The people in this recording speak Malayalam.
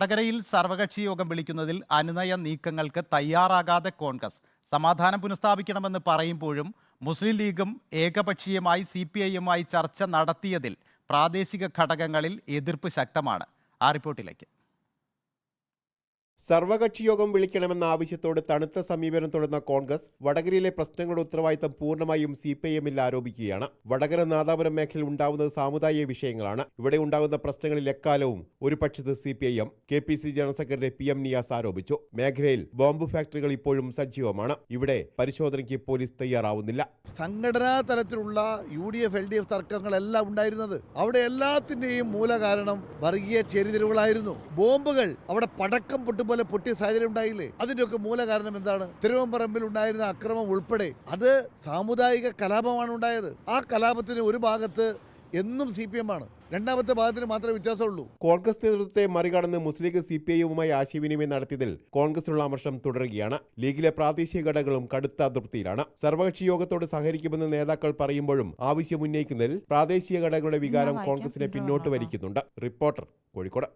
വടകരയിൽ സർവകക്ഷി യോഗം വിളിക്കുന്നതിൽ അനുനയ നീക്കങ്ങൾക്ക് തയ്യാറാകാതെ കോൺഗ്രസ് സമാധാനം പുനഃസ്ഥാപിക്കണമെന്ന് പറയുമ്പോഴും മുസ്ലിം ലീഗും ഏകപക്ഷീയമായി സി പി ഐയുമായി ചർച്ച നടത്തിയതിൽ പ്രാദേശിക ഘടകങ്ങളിൽ എതിർപ്പ് ശക്തമാണ്. ആ റിപ്പോർട്ടിലേക്ക്. സർവകക്ഷി യോഗം വിളിക്കണമെന്ന ആവശ്യത്തോട് തണുത്ത സമീപനം തുടർന്ന കോൺഗ്രസ് വടകരയിലെ പ്രശ്നങ്ങളുടെ ഉത്തരവാദിത്തം പൂർണമായും സി പി എമ്മിൽ ആരോപിക്കുകയാണ്. വടകര നാദാപുരം മേഖലയിൽ ഉണ്ടാവുന്നത് സാമുദായിക വിഷയങ്ങളാണ്. ഇവിടെ ഉണ്ടാകുന്ന പ്രശ്നങ്ങളിൽ എക്കാലവും ഒരു പക്ഷത്ത് C P I M K P C general secretary P M Niyas ആരോപിച്ചു. മേഖലയിൽ ബോംബ് ഫാക്ടറികൾ ഇപ്പോഴും സജീവമാണ്. ഇവിടെ പരിശോധനയ്ക്ക് പോലീസ് തയ്യാറാവുന്നില്ല. സംഘടനാ തലത്തിലുള്ള U D F L D F തർക്കങ്ങളെല്ലാം ഉണ്ടായിരുന്നത് അവിടെ എല്ലാത്തിന്റെയും മൂലകാരണം വർഗീയ ചേരിതിരിവുകളായിരുന്നു. ബോംബുകൾ അവിടെ പടക്കം പൊട്ടുപോലെ പൊട്ടിയ സാഹചര്യം ഉണ്ടായില്ലേ? അതിന്റെയൊക്കെ മൂല കാരണം എന്താണ്? തിരുവമ്പറമ്പിൽ ഉണ്ടായിരുന്ന അക്രമം ഉൾപ്പെടെ അത് സാമുദായിക കലാപമാണ് ഉണ്ടായത്. ആ കലാപത്തിന് ഒരു ഭാഗത്ത് എന്നും സി പി എം ആണ്. രണ്ടാമത്തെ ഭാഗത്തിന് മാത്രമേ വ്യത്യാസമുള്ളൂ. കോൺഗ്രസ് നേതൃത്വത്തെ മറികടന്ന് മുസ്ലിം ലീഗ് സി പി ഐയുമായി ആശയവിനിമയം നടത്തിയതിൽ കോൺഗ്രസിനുള്ള അമർഷം തുടരുകയാണ്. ലീഗിലെ പ്രാദേശിക ഘടകങ്ങളും കടുത്ത അതൃപ്തിയിലാണ്. സർവകക്ഷി യോഗത്തോട് സഹകരിക്കുമെന്ന് നേതാക്കൾ പറയുമ്പോഴും ആവശ്യം ഉന്നയിക്കുന്നതിൽ പ്രാദേശിക ഘടകങ്ങളുടെ വികാരം കോൺഗ്രസിനെ പിന്നോട്ട് വലിക്കുന്നുണ്ട്. റിപ്പോർട്ടർ കോഴിക്കോട്.